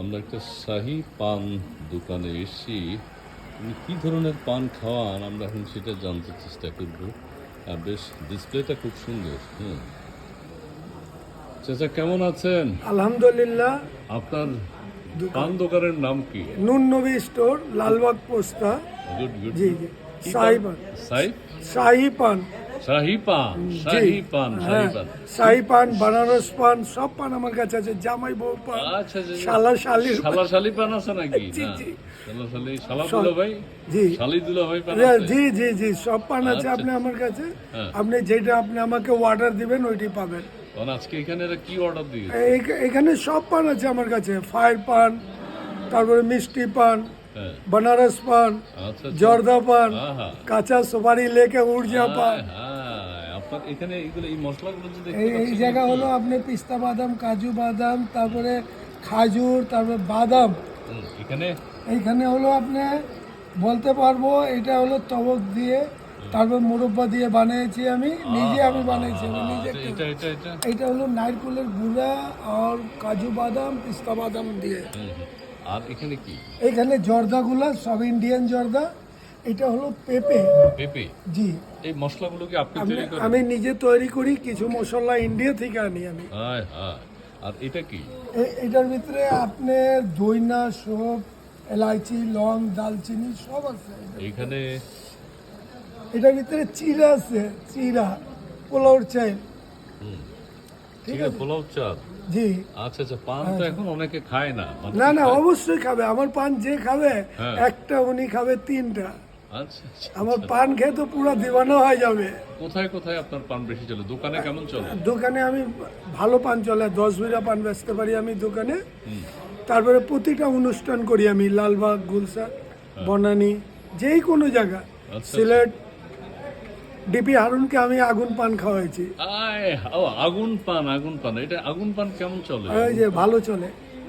আমরা একটা শাহি পান দোকানে এসেছি কী ধরনের পান খাওয়ান আমরা এখন সেটা জানতে চেষ্টা করব। আর বেশ ডিসপ্লেটা খুব সুন্দর হুম। চাচা কেমন আছেন? আলহামদুলিল্লাহ। আপনার পান দোকানের নাম কি? নুন Nabi store Lalbagh Posta. Good good জি জি। শাহি পান? সাই শাহি পান। শাহি পান শাহি পান শাহি হ্যাঁ পান পান বানারস পান সব পান আমার কাছে আছে জামাই বউ পান আচ্ছা আচ্ছা, আচ্ছা। শালা শালির শালা শালি পান আছে নাকি? জি, জি। শালা শালি শালা জি। শালি দুলা ভাই পান হ্যাঁ, জি জি জি সব পান আছে। আপনি আমার কাছে। হ্যাঁ। আপনি যেটা আপনি আমাকে অর্ডার দিবেন ওইটি পাবেন। আজকে এখানে কি অর্ডার দিয়ে এখানে সব পান আছে আমার কাছে। ফায়ার পান তারপরে মিষ্টি পান হ্যাঁ। বানারস পান। জর্দা পান। কাঁচা সুপারি আপনার এখানে এইগুলো এই মশলাগুলো এই জায়গা হলো আপনি পিস্তা বাদাম কাজু বাদাম তারপরে খাজুর তারপরে বাদাম। এখানে? এইখানে হলো আপনি বলতে পারব এটা হলো তবক দিয়ে তারপর মুরব্বা দিয়ে বানিয়েছি আমি নিজে আমি বানিয়েছি। আমি নিজে আচ্ছা, এটা এটা? হলো নারকুলের গুঁড়া আর কাজু বাদাম পিস্তা বাদাম দিয়ে। আর এখানে কি? এখানে জর্দাগুলো সব ইন্ডিয়ান জর্দা। এটা হলো পেঁপে। পেঁপে? জি। এই মশলাগুলো কি আপনি আমি তৈরি করেন? আমি নিজে তৈরি করি কিছু মশলা ইন্ডিয়া থেকে আনি আমি। হায় হায়। আর এটা কি? এটার ভিতরে আপনার দইনা সব এলাইচি লং দালচিনি সব আছে এইখানে এটার ভিতরে চিরা আছে চিরা পোলাওর চাই ঠিক আছে? পোলাও চাল? জি। আচ্ছা আচ্ছা পান তো এখন অনেকে খায় না। মানে না না অবশ্যই খাবে। আমার পান যে খাবে হ্যাঁ। একটা উনি খাবে তিনটা। আমার পান খেয়ে তো পুরো দিবানো হয়ে যাবে। কোথায় কোথায় আপনার পান বেশি চলে? দোকানে কেমন চলে? দোকানে আমি ভালো পান চলে দশ বিঘা পান বেচতে পারি আমি দোকানে। তারপরে প্রতিটা অনুষ্ঠান করি আমি লালবাগ গুলসা বনানী যেই কোনো জায়গা। আচ্ছা। সিলেট ডিপি হারুনকে আমি আগুন পান খাওয়াইছি। আগুন পান আগুন পান। এটা আগুন পান কেমন চলে? ওই যে ভালো চলে।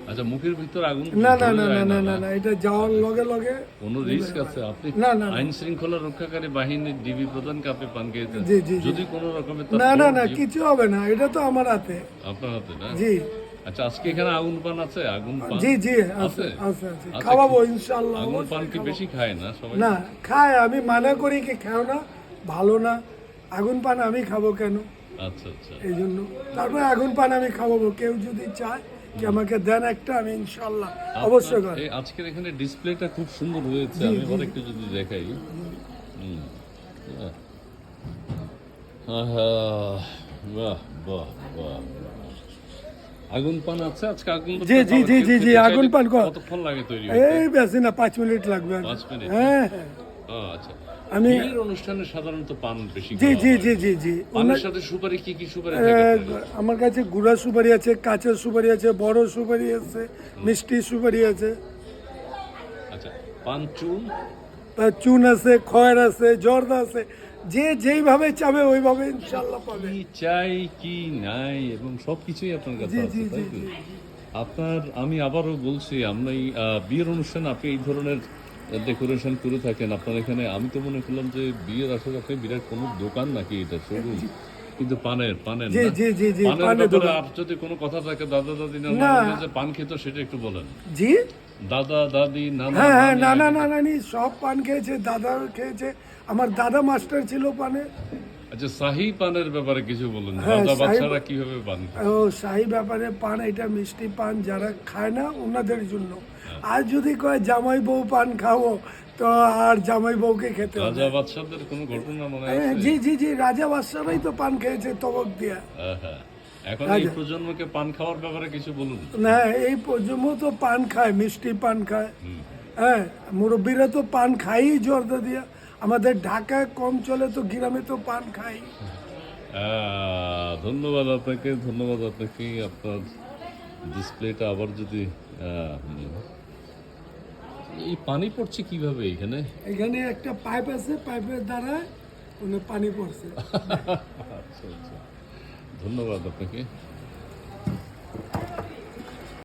আচ্ছা মুখের ভিতর আগুন না না না না না না না। এটা যাওয়ার লগে লগে কোনো রিস্ক আছে? আপনি না, না। আইন শৃঙ্খলা রক্ষাকারী বাহিনীর ডিবি প্রধানকে আপনি পান খেয়েছেন জি, জি, জি। যদি কোনো রকমের না না না কিছু হবে না এটা তো আমার হাতে। আপনার হাতে না? জি। আচ্ছা আজকে এখানে আগুন পান আছে? আগুন পান জি জি আছে আছে? আচ্ছা, খাওয়াবো ইনশাল্লাহ আগুন পান কি বেশি খায় না সবাই? না খায় আমি মানা করি কি খাও না ভালো না। আগুন পান আমি খাব কেন? আচ্ছা আচ্ছা। এই জন্য। তারপরে আগুন পান আমি খাওয়াবো কেউ যদি চায় কি আমাকে দেন একটা আমি ইনশাল্লাহ অবশ্যই। এই আজকের এখানে ডিসপ্লেটা খুব সুন্দর হয়েছে আমি আবার একটু যদি দেখাই বাহ। বাহ বাহ বাহ আগুন পান আছে আজকে আগুন জি, জি, জি, জি, জি, আগুন পান কর। কতক্ষণ লাগে তৈরি এই বেশি না পাঁচ মিনিট লাগবে পাঁচ মিনিট? হ্যাঁ হ্যাঁ আচ্ছা। আমি অনুষ্ঠানে সাধারণত পান বেশি জি জি জি জি জি। পানের সাথে সুপারি কি কি সুপারি? আমার কাছে গুড়া সুপারি আছে কাঁচা সুপারি আছে বড় সুপারি আছে মিষ্টি সুপারি আছে। আচ্ছা পান চুন? চুন আছে খয়ের আছে জর্দা আছে যে যেইভাবে চাবে ওইভাবে ইনশাল্লাহ পাবে। কি চাই কি নাই এবং সবকিছুই আপনার কাছে আছে জি, তাই আপনার আমি আবারও বলছি এই বিয়ের অনুষ্ঠানে আপনি এই ধরনের ডেকোরেশন করে থাকেন। আপনার এখানে আমি তো মনে করলাম যে বিয়ের আসলে আপনি বিরাট কোনো দোকান নাকি এটা শোরুম? কিন্তু পানের পানের জি, জি, জি, জি, পানের পানের দোকান। আর যদি কোনো কথা থাকে দাদা দাদি না। না। যে পান খেত সেটা একটু বলেন। জি? দাদা দাদি নানা হ্যাঁ হ্যাঁ নানা নানানি সব পান খেয়েছে দাদা খেয়েছে। আমার দাদা মাস্টার ছিল পানে। আচ্ছা শাহি পানের ব্যাপারে কিছু বলুন। হ্যাঁ, দাদা বাচ্চারা কীভাবে পান? ও শাহি ব্যাপারে পান এটা মিষ্টি পান যারা খায় না ওনাদের জন্য। আর যদি কয় জামাই বউ পান খাব তো আর জামাই বউকে খেতে রাজা বাদশাদের কোনো ঘটনা মনে হ্যাঁ, আছে? জি জি জি রাজা বাদশারাই তো পান খেয়েছে তবক দিয়া। হ্যাঁ, হ্যাঁ। এখন এই প্রজন্মকে পান খাওয়ার ব্যাপারে কিছু বলুন। না এই প্রজন্ম তো পান খায় মিষ্টি পান খায়। হ্যাঁ মুরব্বীরা তো পান খাই জর্দা দিয়া। আমাদের ঢাকায় কম চলে তো গ্রামে তো পান খাই। ধন্যবাদ আপনাকে ধন্যবাদ আপনাকে। আপনার ডিসপ্লেটা আবার যদি। এই পানি পড়ছে কীভাবে এখানে? এখানে একটা পাইপ আছে পাইপের দ্বারা ওখানে পানি পড়ছে। আচ্ছা আচ্ছা। ধন্যবাদ আপনাকে।